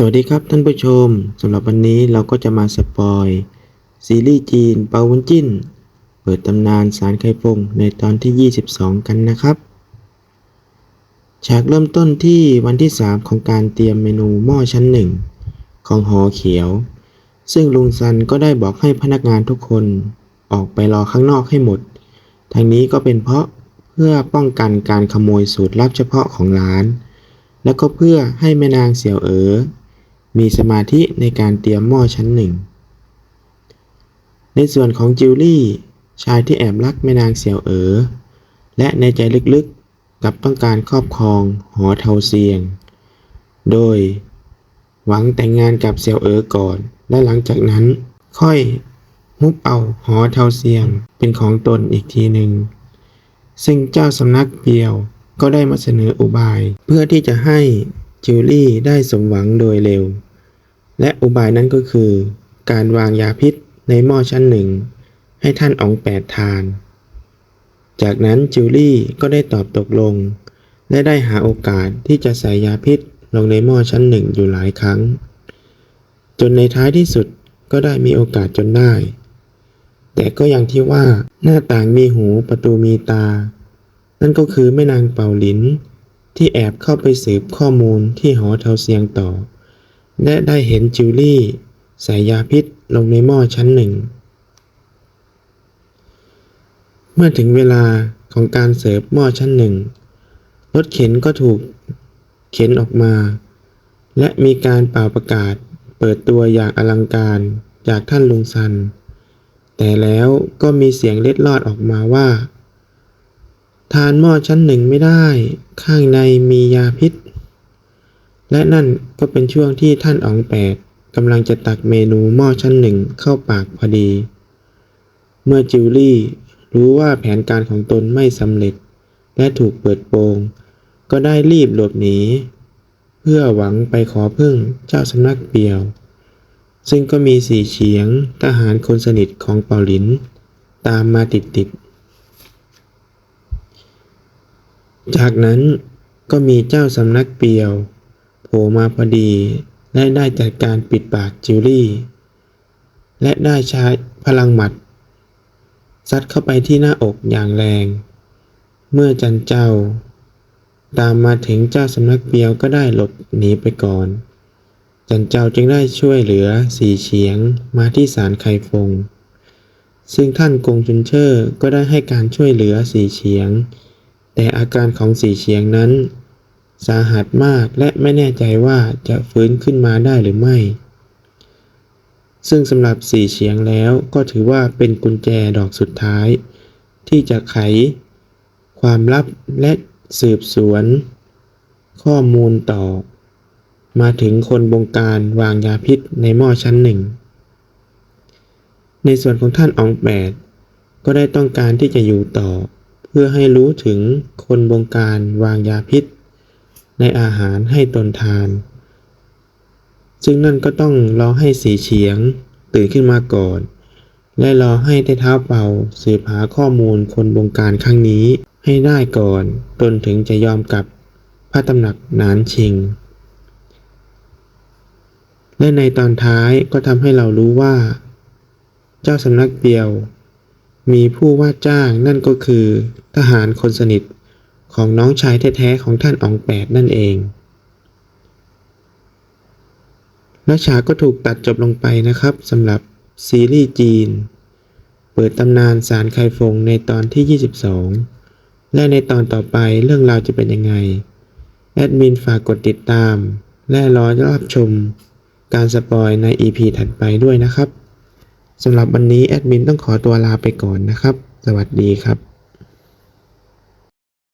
สวัสดีครับท่านผู้ชมสำหรับวันนี้เราก็จะมาสปอยซีรีส์จีนเปาวุ้นจิ้น เปิดตำนานสารไข่ฟงในตอนที่ 22 กันนะครับ ฉากเริ่มต้นที่วันที่ 3 ของการเตรียมเมนูหม้อชั้นหนึ่งของหอเขียว ซึ่งลุงซันก็ได้บอกให้พนักงานทุกคนออกไปรอข้างนอกให้หมด ทางนี้ก็เป็นเพราะเพื่อป้องกันการขโมยสูตรลับเฉพาะของร้าน แล้วก็เพื่อให้แม่นางเสี่ยวเอ๋อ มีสมาธิในการเตรียมหม้อชั้นหนึ่ง ในส่วนของจิวลี่ ชายที่แอบรักแม่นางเสี่ยวเอ๋อ และในใจลึกๆกับต้องการครอบครองหอเทาเซียง โดย หวังแต่งงานกับเสี่ยวเอ๋อก่อน และหลังจากนั้นค่อยฮุบเอาหอเทาเซียงเป็นของตนอีกทีหนึ่ง ซึ่งเจ้าสำนักเปียวก็ได้มาเสนออุบายเพื่อที่จะให้ จิวลี่ได้สมหวังโดยเร็ว และอุบายนั้นก็คือ การวางยาพิษในหม้อชั้นหนึ่ง ให้ท่านอองแปดทาน จากนั้นจิวลี่ก็ได้ตอบตกลง และได้หาโอกาสที่จะใส่ยาพิษลงในหม้อชั้นหนึ่งอยู่หลายครั้ง จนในท้ายที่สุดก็ได้มีโอกาสจนได้ แต่ก็อย่างที่ว่าหน้าต่างมีหูประตูมีตา นั่นก็คือแม่นางเป่าหลิน ที่แอบเข้าไปสืบข้อมูลที่หอเทาเซียงต่อ และได้เห็นจิวลี่ใส่ยาพิษลงในหม้อชั้นหนึ่ง เมื่อถึงเวลาของการเสิร์ฟหม้อชั้นหนึ่ง รถเข็นก็ถูกเข็นออกมา และมีการเป่าประกาศเปิดตัวอย่างอลังการจากท่านลุงซัน แต่แล้วก็มีเสียงเล็ดลอดออกมาว่า ทานหม้อชั้นหนึ่งไม่ได้ ข้างในมียาพิษ และนั่นก็เป็นช่วงที่ท่านอ๋องแปดกำลังจะตักเมนูหม้อชั้นหนึ่งเข้าปากพอดี เมื่อจิวลี่รู้ว่าแผนการของตนไม่สำเร็จ และถูกเปิดโปง ก็ได้รีบหลบหนี เพื่อหวังไปขอพึ่งเจ้าสำนักเปียว ซึ่งก็มีสี่เฉียงทหารคนสนิทของเปาหลิน ตามมาติดๆ จากนั้นก็มีเจ้าสำนักเปียวโผล่มาพอดีและได้จัดการปิดปากจิวลี่ และได้ใช้พลังหมัด ซัดเข้าไปที่หน้าอกอย่างแรง เมื่อจันเจ้า ตามมาถึงเจ้าสำนักเปียวก็ได้หลบหนีไปก่อน จันเจ้าจึงได้ช่วยเหลือสีเฉียงมาที่ศาลไคฟง ซึ่งท่านกงจุนเชอร์ก็ได้ให้การช่วยเหลือสีเฉียง แต่อาการของสีเฉียงนั้น สาหัสมากและไม่แน่ใจว่าจะฟื้นขึ้นมาได้หรือไม่ ซึ่งสำหรับสีเฉียงแล้วก็ถือว่าเป็นกุญแจดอกสุดท้าย ที่จะไข ความลับและสืบสวน ข้อมูลต่อ มาถึงคนบงการวางยาพิษในหม้อชั้นหนึ่ง ในส่วนของท่านอองแปดก็ได้ต้องการที่จะอยู่ต่อ เพื่อให้รู้ถึงคนบงการวางยาพิษ ในอาหารให้ตนทาน ซึ่งนั่นก็ต้องรอให้สีเฉียงตื่นขึ้นมาก่อน และรอให้ได้เท้าเป่าสืบหาข้อมูลคนบงการครั้งนี้ให้ได้ก่อนตนถึงจะยอมกับพระตำหนักนานชิง และในตอนท้ายก็ทำให้เรารู้ว่า เจ้าสำนักเปียว มีผู้ว่าจ้างนั่นก็คือ ทหารคนสนิทของน้องชายแท้ๆของท่านอองแปดนั่นเองและฉากก็ถูกตัดจบลงไปนะครับสำหรับซีรีส์จีน เปิดตำนานสารไคฟงในตอนที่ 22 และในตอนต่อไปเรื่องราวจะเป็นยังไง แอดมินฝากกดติดตาม และรอรับชมการสปอยใน EP ถัดไปด้วยนะครับ สำหรับวันนี้แอดมินต้องขอตัวลาไปก่อนนะครับ สวัสดีครับ